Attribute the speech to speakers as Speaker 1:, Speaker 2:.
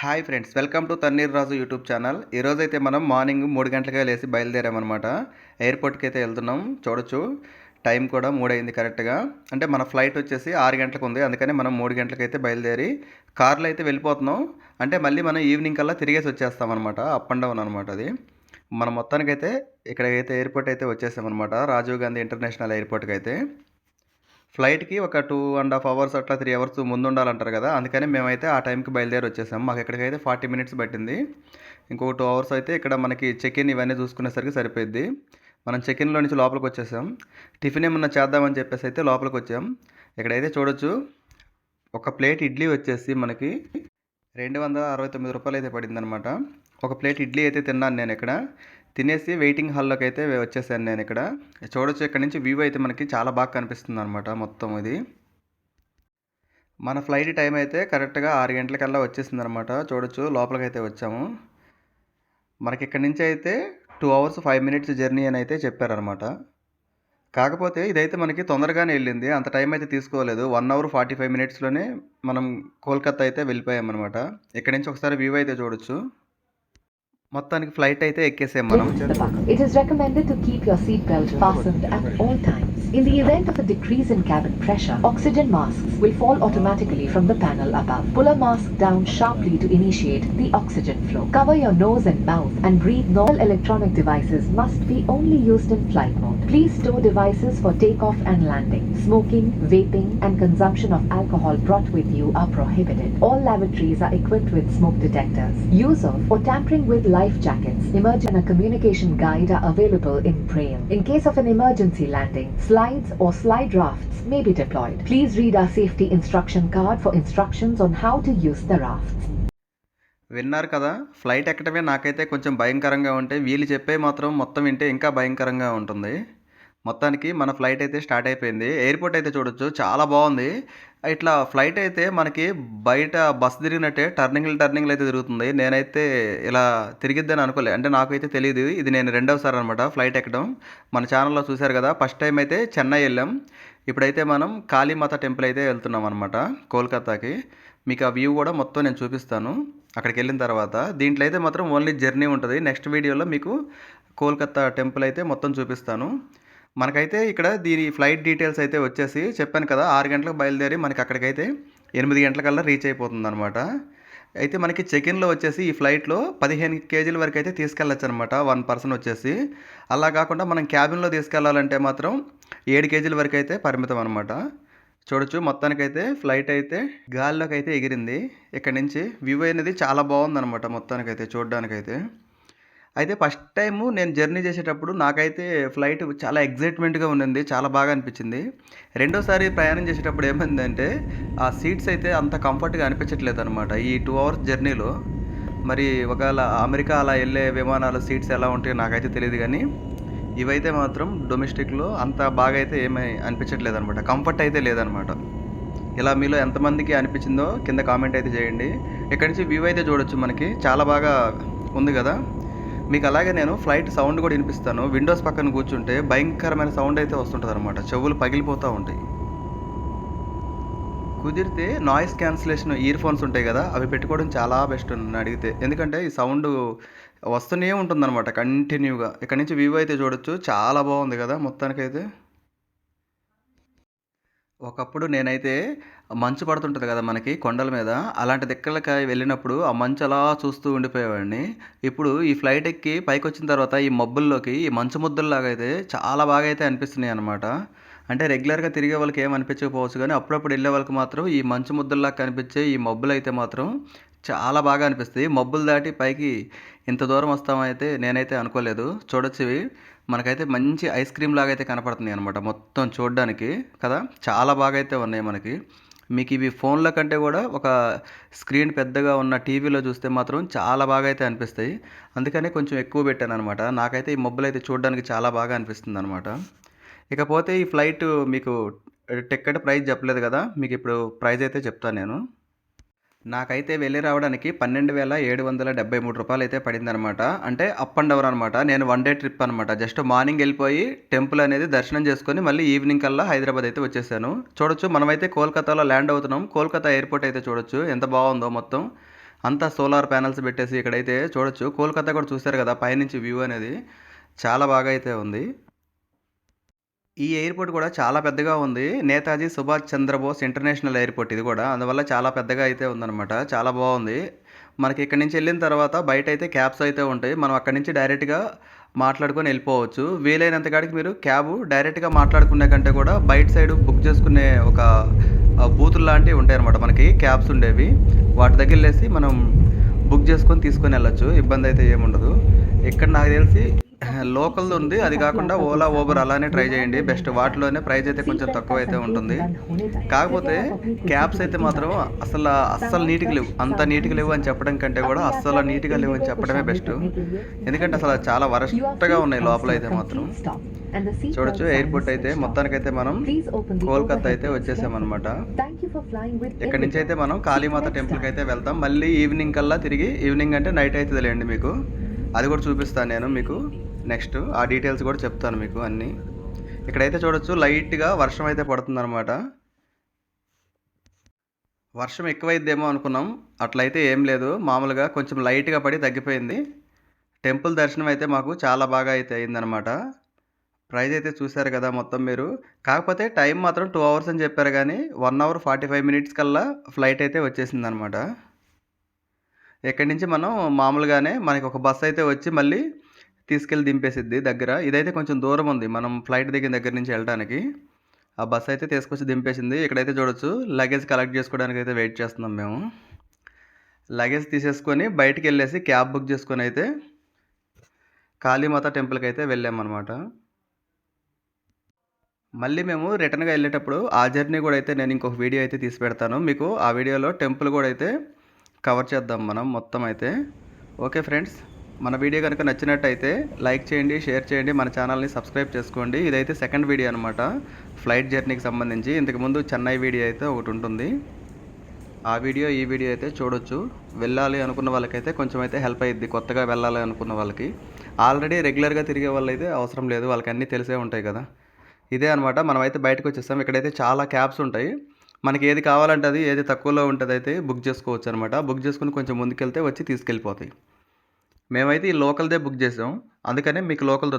Speaker 1: Hi friends welcome to Tanneer Raju YouTube channel. ఈరోజు అయితే మనం మార్నింగ్ మూడు గంటలకే లేచి బయలుదేరామన్నమాట. ఎయిర్పోర్ట్కి అయితే వెళ్తున్నాం చూడొచ్చు. టైం కూడా మూడైంది కరెక్ట్గా. అంటే మన ఫ్లైట్ వచ్చేసి ఆరు గంటలకు ఉంది అందుకని మనం మూడు గంటలకైతే బయలుదేరి కార్లో అయితే వెళ్ళిపోతున్నాం. అంటే మళ్ళీ మనం ఈవినింగ్ కల్లా తిరిగేసి వచ్చేస్తాం అనమాట అప్ అండ్ డౌన్ అనమాట అది. మనం మొత్తానికైతే ఇక్కడికైతే ఎయిర్పోర్ట్ అయితే వచ్చేసామన్నమాట రాజీవ్ గాంధీ ఇంటర్నేషనల్ ఎయిర్పోర్ట్కి అయితే ఫ్లైట్కి ఒక టూ అండ్ హాఫ్ అవర్స్ అట్లా త్రీ అవర్స్ ముందు ఉండాలంటారు కదా అందుకని మేమైతే ఆ టైంకి బయలుదేరి వచ్చేసాం. మాకు ఇక్కడికైతే ఫార్టీ మినిట్స్ పట్టింది ఇంకో టూ అవర్స్ అయితే ఇక్కడ మనకి చెక్ ఇన్ ఇవన్నీ చూసుకునేసరికి సరిపోద్ది మనం చెక్ ఇన్లో నుంచి లోపలికి వచ్చేసాం. టిఫిన్ ఏమన్నా చేద్దామని చెప్పేసి అయితే లోపలికి వచ్చాం. ఇక్కడైతే చూడొచ్చు ఒక ప్లేట్ ఇడ్లీ వచ్చేసి మనకి రెండు వందల అరవై తొమ్మిది రూపాయలు అయితే పడిందనమాట ఒక ప్లేట్ ఇడ్లీ అయితే తిన్నాను నేను ఇక్కడ. తినేసి వెయిటింగ్ హాల్లోకి అయితే వచ్చేసాను నేను ఇక్కడ. చూడొచ్చు ఇక్కడ నుంచి వ్యూ అయితే మనకి చాలా బాగా కనిపిస్తుంది అనమాట మొత్తం ఇది. మన ఫ్లైట్ టైం అయితే కరెక్ట్గా ఆరు గంటలకల్లా వచ్చేసింది అనమాట చూడొచ్చు లోపలికి అయితే వచ్చాము. మనకి ఇక్కడ నుంచి అయితే two hours five minutes journey అని అయితే చెప్పారనమాట కాకపోతే ఇదైతే మనకి తొందరగానే వెళ్ళింది. అంత టైం అయితే తీసుకోలేదు. వన్ అవర్ ఫార్టీ ఫైవ్ మినిట్స్లోనే మనం కోల్కతా అయితే వెళ్ళిపోయామన్నమాట. ఇక్కడ నుంచి ఒకసారి వ్యూ అయితే చూడొచ్చు. మొత్తానికి ఫ్లైట్ అయితే ఎక్కేసాం మనం.
Speaker 2: In the event of a decrease in cabin pressure, oxygen masks will fall automatically from the panel above. Pull a mask down sharply to initiate the oxygen flow. Cover your nose and mouth and breathe. All electronic devices must be only used in flight mode. Please store devices for takeoff and landing. Smoking, vaping, and consumption of alcohol brought with you are prohibited. All lavatories are equipped with smoke detectors. Use of or tampering with life jackets, emergency and a communication guide are available in Braille. In case of an emergency landing, slides or slide rafts may be deployed. Please read our safety instruction card for instructions on how to use the rafts.
Speaker 1: విన్నారు కదా flight ఎక్కడమే నాకైతే కొంచెం భయంకరంగా ఉంటే వీళ్ళు చెప్పే మాత్రం మొత్తం వింటే ఇంకా భయంకరంగా ఉంటుంది మొత్తానికి మన ఫ్లైట్ అయితే స్టార్ట్ అయిపోయింది. ఎయిర్పోర్ట్ అయితే చూడొచ్చు. చాలా బాగుంది. ఇట్లా ఫ్లైట్ అయితే మనకి బయట బస్ తిరిగినట్టే టర్నింగ్లు టర్నింగ్లు అయితే తిరుగుతుంది. నేనైతే ఇలా తిరిగిద్దని అనుకోలే. అంటే నాకైతే తెలియదు ఇది నేను రెండవసారి అనమాట ఫ్లైట్ ఎక్కడం. మన ఛానల్లో చూశారు కదా ఫస్ట్ టైం అయితే చెన్నై వెళ్ళాం. ఇప్పుడైతే మనం కాళీమాత టెంపుల్ అయితే వెళ్తున్నాం అనమాట కోల్కతాకి. మీకు ఆ వ్యూ కూడా మొత్తం నేను చూపిస్తాను. అక్కడికి వెళ్ళిన తర్వాత దీంట్లో అయితే మాత్రం ఓన్లీ జర్నీ ఉంటుంది. నెక్స్ట్ వీడియోలో మీకు కోల్కతా టెంపుల్ అయితే మొత్తం చూపిస్తాను. మనకైతే ఇక్కడ దీని ఫ్లైట్ డీటెయిల్స్ అయితే వచ్చేసి చెప్పాను కదా ఆరు గంటలకు బయలుదేరి మనకి అక్కడికైతే ఎనిమిది గంటలకల్లా రీచ్ అయిపోతుంది అనమాట అయితే మనకి చెక్-ఇన్లో వచ్చేసి ఈ ఫ్లైట్లో పదిహేను కేజీల వరకు అయితే తీసుకెళ్ళచ్చు అనమాట వన్ పర్సన్ వచ్చేసి. అలా కాకుండా మనం క్యాబిన్లో తీసుకెళ్ళాలంటే మాత్రం ఏడు కేజీల వరకు అయితే పరిమితం అనమాట చూడొచ్చు మొత్తానికైతే ఫ్లైట్ అయితే గాల్లోకి అయితే ఎగిరింది. ఇక్కడ నుంచి వ్యూ అనేది చాలా బాగుందన్నమాట మొత్తానికైతే చూడడానికైతే. అయితే ఫస్ట్ టైము నేను జర్నీ చేసేటప్పుడు నాకైతే ఫ్లైట్ చాలా ఎగ్జైట్మెంట్గా ఉండింది చాలా బాగా అనిపించింది. రెండోసారి ప్రయాణం చేసేటప్పుడు ఏమైందంటే ఆ సీట్స్ అయితే అంత కంఫర్ట్గా అనిపించట్లేదు అనమాట ఈ టూ అవర్స్ జర్నీలో. మరి ఒకవేళ అమెరికా అలా వెళ్ళే విమానాల సీట్స్ ఎలా ఉంటాయో నాకైతే తెలియదు కానీ ఇవైతే మాత్రం డొమెస్టిక్లో అంత బాగా అయితే ఏమీ అనిపించట్లేదు అనమాట కంఫర్ట్ అయితే లేదనమాట ఇలా మీలో ఎంతమందికి అనిపించిందో కింద కామెంట్ అయితే చేయండి. ఇక్కడ నుంచి వ్యూ అయితే చూడొచ్చు మనకి చాలా బాగా ఉంది కదా? మీకు అలాగే నేను ఫ్లైట్ సౌండ్ కూడా వినిపిస్తాను. విండోస్ పక్కన కూర్చుంటే భయంకరమైన సౌండ్ అయితే వస్తుంటుంది అనమాట చెవులు పగిలిపోతూ ఉంటాయి. కుదిరితే నాయిస్ క్యాన్సిలేషన్ ఇయర్ ఫోన్స్ ఉంటాయి కదా అవి పెట్టుకోవడం చాలా బెస్ట్ నన్ను అడిగితే. ఎందుకంటే ఈ సౌండ్ వస్తూనే ఉంటుందన్నమాట కంటిన్యూగా. ఇక్కడ నుంచి వ్యూ అయితే చూడొచ్చు. చాలా బాగుంది కదా మొత్తానికైతే. ఒకప్పుడు నేనైతే మంచు పడుతుంటుంది కదా మనకి కొండల మీద అలాంటి దిక్కలకి వెళ్ళినప్పుడు ఆ మంచు అలా చూస్తూ ఉండిపోయేవాడిని. ఇప్పుడు ఈ ఫ్లైట్ ఎక్కి పైకి వచ్చిన తర్వాత ఈ మబ్బుల్లోకి ఈ మంచు ముద్దల్లాగా అయితే చాలా బాగా అయితే అనిపిస్తున్నాయి అనమాట అంటే రెగ్యులర్గా తిరిగే వాళ్ళకి ఏం అనిపించకపోవచ్చు కానీ అప్పుడప్పుడు వెళ్ళే వాళ్ళకి మాత్రం ఈ మంచు ముద్దల్లాగా కనిపించే ఈ మబ్బులు అయితే మాత్రం చాలా బాగా అనిపిస్తాయి మబ్బులు దాటి పైకి ఇంత దూరం వస్తామైతే నేనైతే అనుకోలేదు. చూడొచ్చు ఇవి మనకైతే మంచి ఐస్ క్రీమ్ లాగా అయితే కనపడుతున్నాయి అనమాట మొత్తం చూడడానికి కదా. చాలా బాగా అయితే ఉన్నాయి మనకి. మీకు ఇవి ఫోన్ల కంటే కూడా ఒక స్క్రీన్ పెద్దగా ఉన్న టీవీలో చూస్తే మాత్రం చాలా బాగా అయితే అనిపిస్తాయి. అందుకనే కొంచెం ఎక్కువ పెట్టాను అనమాట నాకైతే ఈ మబ్బులు అయితే చూడడానికి చాలా బాగా అనిపిస్తుంది అనమాట ఇకపోతే ఈ ఫ్లైట్ మీకు టికెట్ ప్రైస్ చెప్పలేదు కదా. మీకు ఇప్పుడు ప్రైస్ అయితే చెప్తాను నేను. నాకైతే వెళ్ళి రావడానికి పన్నెండు వేల ఏడు వందల డెబ్బై మూడు రూపాయలు అయితే పడిందనమాట అంటే అప్ అండ్ డౌన్ అనమాట నేను వన్ డే ట్రిప్ అనమాట జస్ట్ మార్నింగ్ వెళ్ళిపోయి టెంపుల్ అనేది దర్శనం చేసుకొని మళ్ళీ ఈవినింగ్ కల్లా హైదరాబాద్ అయితే వచ్చేసాను. చూడొచ్చు మనమైతే కోల్కతాలో ల్యాండ్ అవుతున్నాం. కోల్కతా ఎయిర్పోర్ట్ అయితే చూడొచ్చు. ఎంత బాగుందో మొత్తం. అంతా సోలార్ ప్యానల్స్ పెట్టేసి ఇక్కడైతే చూడొచ్చు. కోల్కతా కూడా చూశారు కదా పైనుంచి వ్యూ అనేది. చాలా బాగా అయితే ఉంది. ఈ ఎయిర్పోర్ట్ కూడా చాలా పెద్దగా ఉంది. నేతాజీ సుభాష్ చంద్రబోస్ ఇంటర్నేషనల్ ఎయిర్పోర్ట్ ఇది కూడా. అందువల్ల చాలా పెద్దగా అయితే ఉందన్నమాట. చాలా బాగుంది. మనకి ఇక్కడ నుంచి వెళ్ళిన తర్వాత బయట అయితే క్యాబ్స్ అయితే ఉంటాయి. మనం అక్కడి నుంచి డైరెక్ట్గా మాట్లాడుకొని వెళ్ళిపోవచ్చు. వీలైనంత కాడికి మీరు క్యాబ్ డైరెక్ట్గా మాట్లాడుకునే కంటే కూడా బయట సైడ్ బుక్ చేసుకునే ఒక బూతులు లాంటివి ఉంటాయి అనమాట మనకి. క్యాబ్స్ ఉండేవి. వాటి దగ్గర వెళ్ళేసి మనం బుక్ చేసుకొని తీసుకొని వెళ్ళొచ్చు. ఇబ్బంది అయితే ఏముండదు. ఇక్కడ నాకు తెలిసి లోకల్ది ఉంది. అది కాకుండా ఓలా ఓబర్ అలానే ట్రై చేయండి. బెస్ట్. వాటిలోనే ప్రైస్ అయితే కొంచెం తక్కువ అయితే ఉంటుంది. కాకపోతే క్యాబ్స్ అయితే మాత్రం అసలు అస్సలు నీట్గా లేవు. అంత నీట్గా లేవు అని చెప్పడం కంటే కూడా అస్సలు నీట్గా లేవు అని చెప్పడమే బెస్ట్. ఎందుకంటే అసలు చాలా వరస్ట్గా ఉన్నాయి లోపల అయితే మాత్రం. చూడొచ్చు. ఎయిర్పోర్ట్ అయితే మొత్తానికైతే మనం కోల్కతా అయితే వచ్చేసామన్నమాట. ఇక్కడ నుంచి అయితే మనం కాళీమాత టెంపుల్కి అయితే వెళ్తాం. మళ్ళీ ఈవినింగ్ కల్లా తిరిగి ఈవినింగ్ అంటే నైట్ అవుతుంది లేండి మీకు. అది కూడా చూపిస్తాను నేను మీకు. నెక్స్ట్ ఆ డీటెయిల్స్ కూడా చెప్తాను మీకు అన్నీ. ఇక్కడైతే చూడొచ్చు లైట్గా వర్షం అయితే పడుతుందన్నమాట. వర్షం ఎక్కువైద్దేమో అనుకున్నాం అట్లయితే ఏం లేదు. మామూలుగా కొంచెం లైట్గా పడి తగ్గిపోయింది. టెంపుల్ దర్శనం అయితే మాకు చాలా బాగా అయితే అయిందనమాట ప్రైజ్ అయితే చూశారు కదా మొత్తం మీరు. కాకపోతే టైం మాత్రం టూ అవర్స్ అని చెప్పారు కానీ one hour forty five minutes కల్లా ఫ్లైట్ అయితే వచ్చేసింది అనమాట ఇక్కడి నుంచి మనం? మామూలుగానే మనకి ఒక బస్సు అయితే వచ్చి మళ్ళీ తీసుకెళ్ళి దింపేసిద్ది దగ్గర. ఇదైతే కొంచెం దూరం ఉంది. మనం ఫ్లైట్ దిగిన దగ్గర నుంచి వెళ్ళడానికి ఆ బస్ అయితే తీసుకొచ్చి దింపేసింది. ఇక్కడైతే చూడొచ్చు. లగేజ్ కలెక్ట్ చేసుకోవడానికి అయితే వెయిట్ చేస్తున్నాం మేము. లగేజ్ తీసేసుకొని బయటికి వెళ్ళేసి క్యాబ్ బుక్ చేసుకొని అయితే కాళీమాత టెంపుల్కి అయితే వెళ్ళామన్నమాట. మళ్ళీ మేము రిటర్న్గా వెళ్ళేటప్పుడు ఆ జర్నీ కూడా అయితే నేను ఇంకొక వీడియో అయితే తీసి పెడతాను. మీకు ఆ వీడియోలో టెంపుల్ కూడా అయితే కవర్ చేద్దాం మనం మొత్తం అయితే. Okay friends. మన వీడియో కనుక నచ్చినట్టయితే లైక్ చేయండి షేర్ చేయండి మన ఛానల్ని సబ్స్క్రైబ్ చేసుకోండి. ఇదైతే సెకండ్ వీడియో అనమాట ఫ్లైట్ జర్నీకి సంబంధించి. ఇంతకుముందు చెన్నై వీడియో అయితే ఒకటి ఉంటుంది. ఆ వీడియో ఈ వీడియో అయితే చూడొచ్చు. వెళ్ళాలి అనుకున్న వాళ్ళకైతే కొంచెం అయితే హెల్ప్ అయ్యిద్ది కొత్తగా వెళ్ళాలి అనుకున్న వాళ్ళకి. ఆల్రెడీ రెగ్యులర్గా తిరిగే వాళ్ళైతే అవసరం లేదు. వాళ్ళకి అన్నీ తెలిసే ఉంటాయి కదా. ఇదే అనమాట మనమైతే బయటకు వచ్చేస్తాం. ఇక్కడైతే చాలా క్యాబ్స్ ఉంటాయి. మనకి ఏది కావాలంటే అది ఏది తక్కువలో ఉంటుంది అయితే బుక్ చేసుకోవచ్చు అనమాట బుక్ చేసుకుని కొంచెం ముందుకెళ్తే వచ్చి తీసుకెళ్ళిపోతాయి. మేమైతే ఈ లోకల్దే బుక్ చేసాం. అందుకనే మీకు లోకల్